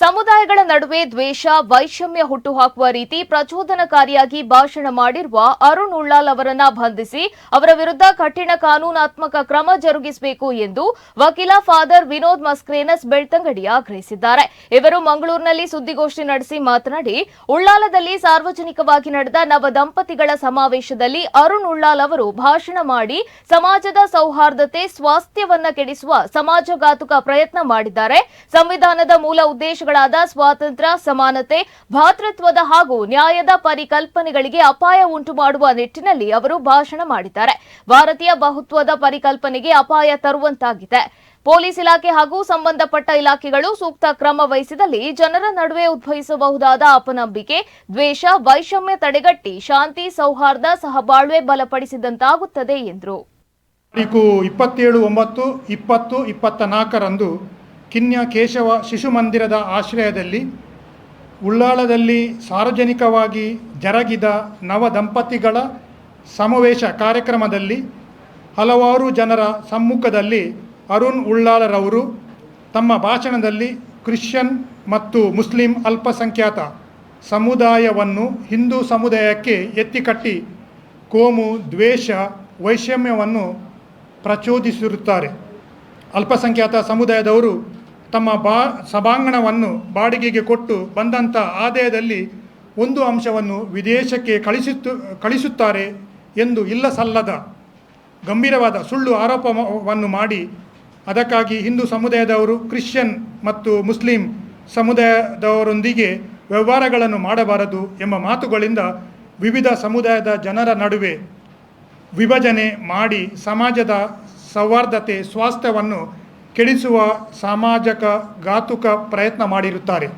ಸಮುದಾಯಗಳ ನಡುವೆ ದ್ವೇಷ, ವೈಷಮ್ಯ ಹುಟ್ಟುಹಾಕುವ ರೀತಿ ಪ್ರಚೋದನಕಾರಿಯಾಗಿ ಭಾಷಣ ಮಾಡಿರುವ ಅರುಣ್ ಉಳ್ಳಾಲ್ ಅವರನ್ನ ಬಂಧಿಸಿ ಅವರ ವಿರುದ್ಧ ಕಠಿಣ ಕಾನೂನಾತ್ಮಕ ಕ್ರಮ ಜರುಗಿಸಬೇಕು ಎಂದು ವಕೀಲ ಫಾದರ್ ವಿನೋದ್ ಮಸ್ಕ್ರೇನಸ್ ಬೆಳ್ತಂಗಡಿ ಆಗ್ರಹಿಸಿದ್ದಾರೆ. ಇವರು ಮಂಗಳೂರಿನಲ್ಲಿ ಸುದ್ದಿಗೋಷ್ಠಿ ನಡೆಸಿ ಮಾತನಾಡಿ, ಉಳ್ಳಾಲದಲ್ಲಿ ಸಾರ್ವಜನಿಕವಾಗಿ ನಡೆದ ನವ ದಂಪತಿಗಳ ಸಮಾವೇಶದಲ್ಲಿ ಅರುಣ್ ಉಳ್ಳಾಲ್ ಅವರು ಭಾಷಣ ಮಾಡಿ ಸಮಾಜದ ಸೌಹಾರ್ದತೆ, ಸ್ವಾಸ್ಥ್ಯವನ್ನ ಕೆಡಿಸುವ ಸಮಾಜಘಾತುಕ ಪ್ರಯತ್ನ ಮಾಡಿದ್ದಾರೆ. ಸಂವಿಧಾನದ ಮೂಲ ಉದ್ದೇಶಗಳಾದ ಸ್ವಾತಂತ್ರ್ಯ, ಸಮಾನತೆ, ಭಾತೃತ್ವದ ಹಾಗೂ ನ್ಯಾಯದ ಪರಿಕಲ್ಪನೆಗಳಿಗೆ ಅಪಾಯ ಉಂಟು ಮಾಡುವ ನಿಟ್ಟಿನಲ್ಲಿ ಅವರು ಭಾಷಣ ಮಾಡಿದ್ದಾರೆ. ಭಾರತೀಯ ಬಹುತ್ವದ ಪರಿಕಲ್ಪನೆಗೆ ಅಪಾಯ ತರುವಂತಾಗಿದೆ. ಪೊಲೀಸ್ ಇಲಾಖೆ ಹಾಗೂ ಸಂಬಂಧಪಟ್ಟ ಇಲಾಖೆಗಳು ಸೂಕ್ತ ಕ್ರಮ ವಹಿಸಿದಲ್ಲಿ ಜನರ ನಡುವೆ ಉದ್ಭವಿಸಬಹುದಾದ ಅಪನಂಬಿಕೆ, ದ್ವೇಷ, ವೈಷಮ್ಯ ತಡೆಗಟ್ಟಿ, ಶಾಂತಿ, ಸೌಹಾರ್ದ, ಸಹಬಾಳ್ವೆ ಬಲಪಡಿಸಿದಂತಾಗುತ್ತದೆ ಎಂದರು. ಇಪ್ಪತ್ತೇಳು ಒಂಬತ್ತು, ಇಪ್ಪತ್ತು ಇಪ್ಪತ್ತ ನಾಲ್ಕರಂದು ಕಿನ್ಯ ಕೇಶವ ಶಿಶು ಮಂದಿರದ ಆಶ್ರಯದಲ್ಲಿ ಉಳ್ಳಾಳದಲ್ಲಿ ಸಾರ್ವಜನಿಕವಾಗಿ ಜರಗಿದ ನವ ದಂಪತಿಗಳ ಸಮಾವೇಶ ಕಾರ್ಯಕ್ರಮದಲ್ಲಿ ಹಲವಾರು ಜನರ ಸಮ್ಮುಖದಲ್ಲಿ ಅರುಣ್ ಉಳ್ಳಾಳರವರು ತಮ್ಮ ಭಾಷಣದಲ್ಲಿ ಕ್ರಿಶ್ಚಿಯನ್ ಮತ್ತು ಮುಸ್ಲಿಂ ಅಲ್ಪಸಂಖ್ಯಾತ ಸಮುದಾಯವನ್ನು ಹಿಂದೂ ಸಮುದಾಯಕ್ಕೆ ಎತ್ತಿಕಟ್ಟಿ ಕೋಮು, ದ್ವೇಷ, ವೈಷಮ್ಯವನ್ನು ಪ್ರಚೋದಿಸಿರುತ್ತಾರೆ. ಅಲ್ಪಸಂಖ್ಯಾತ ಸಮುದಾಯದವರು ತಮ್ಮ ಬಾ ಸಭಾಂಗಣವನ್ನು ಬಾಡಿಗೆಗೆ ಕೊಟ್ಟು ಬಂದಂಥ ಆದಾಯದಲ್ಲಿ ಒಂದು ಅಂಶವನ್ನು ವಿದೇಶಕ್ಕೆ ಕಳಿಸುತ್ತು, ಕಳಿಸುತ್ತಾರೆ ಎಂದು ಇಲ್ಲ ಸಲ್ಲದ ಗಂಭೀರವಾದ ಸುಳ್ಳು ಆರೋಪವನ್ನು ಮಾಡಿ ಅದಕ್ಕಾಗಿ ಹಿಂದೂ ಸಮುದಾಯದವರು, ಕ್ರಿಶ್ಚಿಯನ್ ಮತ್ತು ಮುಸ್ಲಿಂ ಸಮುದಾಯದವರೊಂದಿಗೆ ವ್ಯವಹಾರಗಳನ್ನು ಮಾಡಬಾರದು ಎಂಬ ಮಾತುಗಳಿಂದ ವಿವಿಧ ಸಮುದಾಯದ ಜನರ ನಡುವೆ ವಿಭಜನೆ ಮಾಡಿ ಸಮಾಜದ ಸೌಹಾರ್ದತೆ, ಸ್ವಾಸ್ಥ್ಯವನ್ನು ಕೆಡಿಸುವ ಸಾಮಾಜಿಕ ಘಾತುಕ ಪ್ರಯತ್ನ ಮಾಡಿರುತ್ತಾರೆ.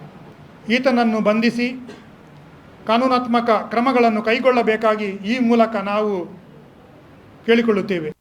ಈತನನ್ನು ಬಂಧಿಸಿ ಕಾನೂನಾತ್ಮಕ ಕ್ರಮಗಳನ್ನು ಕೈಗೊಳ್ಳಬೇಕಾಗಿ ಈ ಮೂಲಕ ನಾವು ಕೇಳಿಕೊಳ್ಳುತ್ತೇವೆ.